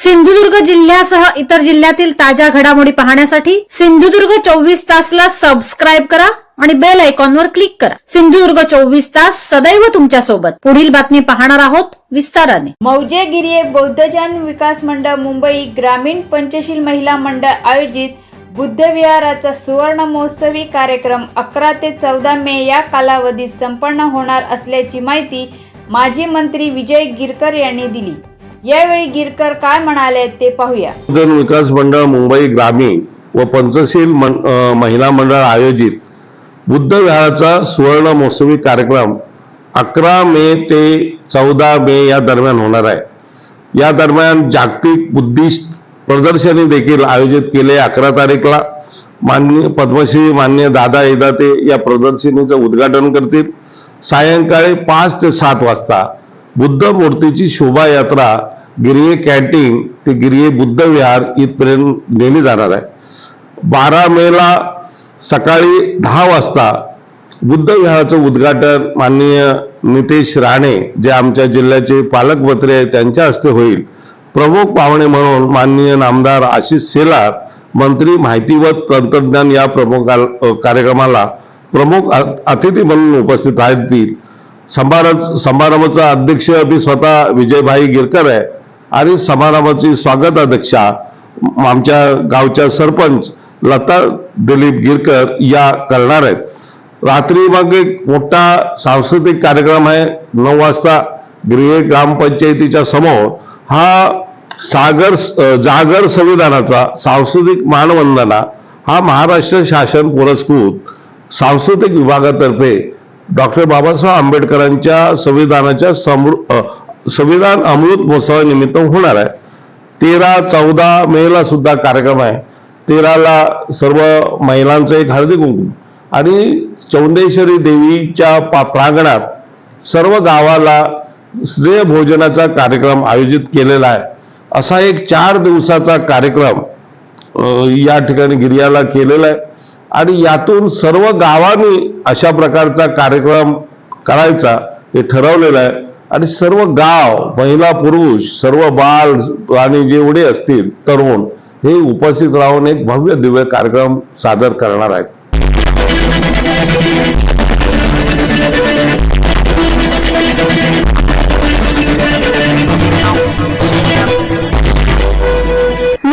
सिंधुदुर्ग जिल्ह्यासह इतर जिल्ह्यातील ताज्या घडामोडी पाहण्यासाठी सिंधुदुर्ग चोवीस तासला सबस्क्राईब करा आणि बेल आयकॉनवर क्लिक करा. सिंधुदुर्ग चोवीस तास सदैव तुमच्यासोबत पुढील बातमी पाहणार आहोत विस्ताराने. मौजे गिरिये बौद्धजन विकास मंडळ मुंबई ग्रामीण पंचशील महिला मंडळ आयोजित बुद्धविहाराचा सुवर्ण महोत्सवी कार्यक्रम अकरा ते चौदा मे या कालावधीत संपन्न होणार असल्याची माहिती माजी मंत्री विजय गिरकर यांनी दिली. यावेळी गिरकर काय म्हणाले ते पाहूया. जन विकास मंडळ मुंबई ग्रामीण व पंचशील महिला मंडळ आयोजित बुद्ध विहाराचा सुवर्ण महोत्सवी कार्यक्रम अकरा मे ते चौदा मे या दरम्यान होणार आहे. या दरम्यान जागतिक बुद्धिस्ट प्रदर्शनी देखील आयोजित केले अकरा तारीखला. मान्य पद्मश्री मान्य दादा येदाते या प्रदर्शनीचं उद्घाटन करतील. सायंकाळी पाच ते सात वाजता बुद्ध मूर्तीची शोभायात्रा गिरिये कॅन्टीन ते गिरिये बुद्ध विहार इथपर्यंत नेली जाणार आहे. बारा मेला सकाळी दहा वाजता बुद्ध विहाराचं उद्घाटन माननीय नितेश राणे जे आमच्या जिल्ह्याचे पालकमंत्री आहेत त्यांच्या हस्ते होईल. प्रमुख पाहुणे म्हणून माननीय नामदार आशिष सेलार मंत्री माहिती व तंत्रज्ञान या प्रमुख कार्यक्रमाला प्रमुख अतिथी म्हणून उपस्थित आहेत समारंभ समारंभाचा अध्यक्ष मी स्वतः विजयभाई गिरकर आहे. आणि समारंभाची स्वागत अध्यक्षा आमच्या गावच्या सरपंच लता दिलीप गिरकर या करणार आहेत. रात्री मग एक मोठा सांस्कृतिक कार्यक्रम आहे. नऊ वाजता गृह ग्रामपंचायतीच्या समोर हा सागर जागर संविधानाचा सांस्कृतिक मानवंदना हा महाराष्ट्र शासन पुरस्कृत सांस्कृतिक विभागातर्फे डॉक्टर बाबासाहेब आंबेडकरांच्या संविधानाच्या समृ संविधान अमृत महोत्सवानिमित्त होणार आहे. तेरा चौदा मेला सुद्धा कार्यक्रम आहे. तेराला सर्व महिलांचं एक हळदी कुंकू. आणि चौंडेश्वरी देवीच्या पा- प्रांगणात सर्व गावाला स्नेह भोजनाचा कार्यक्रम आयोजित केलेला आहे. असा एक चार दिवसाचा कार्यक्रम या ठिकाणी गिर्याला केलेला आहे. आणि यातून सर्व गावांनी अशा प्रकारचा कार्यक्रम करायचा हे ठरवलेलं आहे. आणि सर्व गाव महिला पुरुष सर्व बाल आणि जेवढे असतील तरुण हे उपस्थित राहून एक भव्य दिव्य कार्यक्रम सादर करणार आहेत.